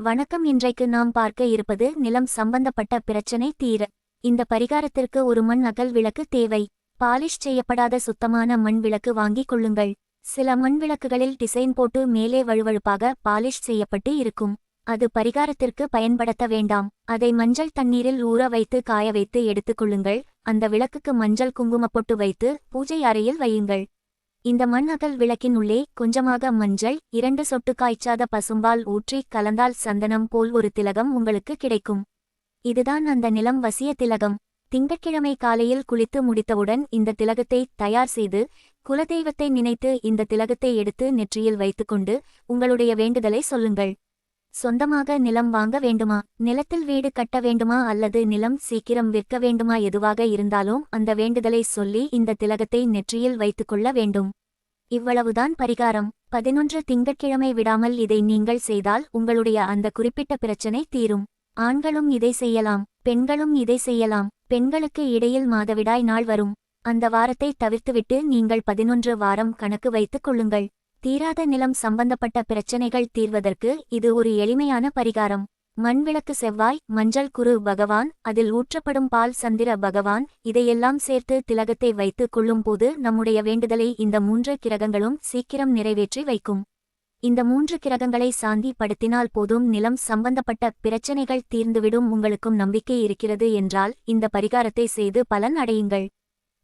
வணக்கம். இன்றைக்கு நாம் பார்க்க இருப்பது நிலம் சம்பந்தப்பட்ட பிரச்சனை தீர. இந்த பரிகாரத்திற்கு ஒரு மண் அகல் விளக்கு தேவை. பாலிஷ் செய்யப்படாத சுத்தமான மண் விளக்கு வாங்கிக் கொள்ளுங்கள். சில மண் விளக்குகளில் டிசைன் போட்டு மேலே வழுவழுப்பாக பாலிஷ் செய்யப்பட்டு இருக்கும். அது பரிகாரத்திற்கு பயன்படுத்த வேண்டாம். அதை மஞ்சள் தண்ணீரில் ஊற வைத்து காய வைத்து எடுத்துக் கொள்ளுங்கள். அந்த விளக்குக்கு மஞ்சள் குங்குமப்பொட்டு வைத்து பூஜை அறையில் வையுங்கள். இந்த மண் அகல் விளக்கின் உள்ளே கொஞ்சமாக மஞ்சள் இரண்டு சொட்டு காய்ச்சாத பசும்பால் ஊற்றி கலந்தால் சந்தனம் போல் ஒரு திலகம் உங்களுக்கு கிடைக்கும். இதுதான் அந்த நிலம் வசிய திலகம். திங்கட்கிழமை காலையில் குளித்து முடித்தவுடன் இந்த திலகத்தை தயார் செய்து குலதெய்வத்தை நினைத்து இந்த திலகத்தை எடுத்து நெற்றியில் வைத்துக்கொண்டு உங்களுடைய வேண்டுதலை சொல்லுங்கள். சொந்தமாக நிலம் வாங்க வேண்டுமா? நிலத்தில் வீடு கட்ட வேண்டுமா? அல்லது நிலம் சீக்கிரம் விற்க வேண்டுமா? எதுவாக இருந்தாலும் அந்த வேண்டுதலை சொல்லி இந்த திலகத்தை நெற்றியில் வைத்துக்கொள்ள வேண்டும். இவ்வளவுதான் பரிகாரம். பதினொன்று திங்கட்கிழமை விடாமல் இதை நீங்கள் செய்தால் உங்களுடைய அந்த குறிப்பிட்ட பிரச்சனை தீரும். ஆண்களும் இதை செய்யலாம் பெண்களும் இதை செய்யலாம். பெண்களுக்கு இடையில் மாதவிடாய் நாள் வரும். அந்த வாரத்தை தவிர்த்துவிட்டு நீங்கள் பதினொன்று வாரம் கணக்கு வைத்துக் கொள்ளுங்கள். தீராத நிலம் சம்பந்தப்பட்ட பிரச்சனைகள் தீர்வதற்கு இது ஒரு எளிமையான பரிகாரம். மண்விளக்கு செவ்வாய் மஞ்சள் குரு பகவான் அதில் ஊற்றப்படும் பால் சந்திர பகவான் இதையெல்லாம் சேர்த்து திலகத்தை வைத்துக் கொள்ளும்போது நம்முடைய வேண்டுதலை இந்த மூன்று கிரகங்களும் சீக்கிரம் நிறைவேற்றி வைக்கும். இந்த மூன்று கிரகங்களை சாந்தி படுத்தினால் போதும் நிலம் சம்பந்தப்பட்ட பிரச்சனைகள் தீர்ந்துவிடும் உங்களுக்கும் நம்பிக்கை இருக்கிறது என்றால் இந்த பரிகாரத்தை செய்து பலன் அடையுங்கள்.